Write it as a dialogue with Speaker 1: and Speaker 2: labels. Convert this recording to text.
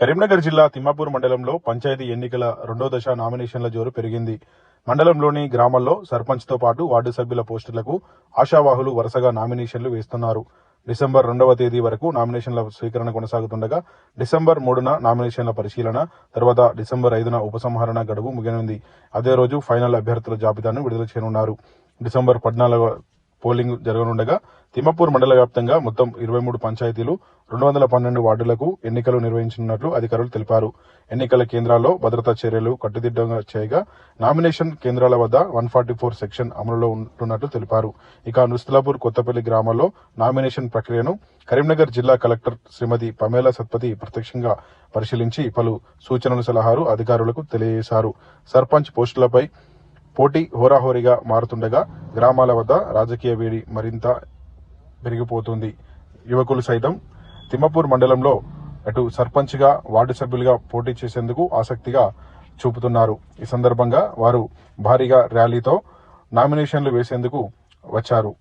Speaker 1: కరీంనగర్ జిల్లా తిమ్మాపూర్ మండలంలో పంచాయతీ ఎన్నికల రెండో దశ నామినేషన్ల జోరు పెరిగింది. మండలంలోని గ్రామాల్లో సర్పంచ్తో పాటు వార్డు సభ్యుల పోస్టులకు ఆశావాహులు వరుసగా నామినేషన్లు వేస్తున్నారు. డిసెంబర్ రెండవ తేదీ వరకు నామినేషన్ల స్వీకరణ కొనసాగుతుండగా డిసెంబర్ మూడున నామినేషన్ల పరిశీలన తర్వాత డిసెంబర్ ఐదున ఉపసంహరణ గడువు ముగినుంది అదే రోజు ఫైనల్ అభ్యర్థుల జాబితాను విడుదల చేయనున్నారు. డిసెంబర్ పద్నాలుగు పోలింగ్ జరగనుండగా తిమ్మపూర్ మండల వ్యాప్తంగా మొత్తం ఇరవై మూడు పంచాయతీలు రెండు వందల పన్నెండు వార్డులకు ఎన్నికలు నిర్వహించనున్నట్లు అధికారులు తెలిపారు. ఎన్నికల కేంద్రాల్లో భద్రతా చర్యలు కట్టుదిట్టంగా చేయగా నామినేషన్ కేంద్రాల వద్ద వన్ ఫార్టీ ఫోర్ సెక్షన్ అమలులో ఉంటున్నట్లు తెలిపారు. ఇక నుస్తలాపూర్ కొత్తపల్లి గ్రామాల్లో నామినేషన్ ప్రక్రియను కరీంనగర్ జిల్లా కలెక్టర్ శ్రీమతి పమేలా సత్పతి ప్రత్యక్షంగా పరిశీలించి పలు సూచనలు సలహాలు అధికారులకు తెలియజేశారు. సర్పంచ్ పోస్టులపై పోటీ హోరాహోరీగా మారుతుండగా గ్రామాల వద్ద రాజకీయ వేడి మరింత పెరిగిపోతుంది యువకులు సైతం తిమ్మపూర్ మండలంలో అటు సర్పంచ్గా వార్డు సభ్యులుగా పోటీ చేసేందుకు ఆసక్తిగా చూపుతున్నారు. ఈ సందర్భంగా వారు భారీగా ర్యాలీతో నామినేషన్లు వేసేందుకు వచ్చారు.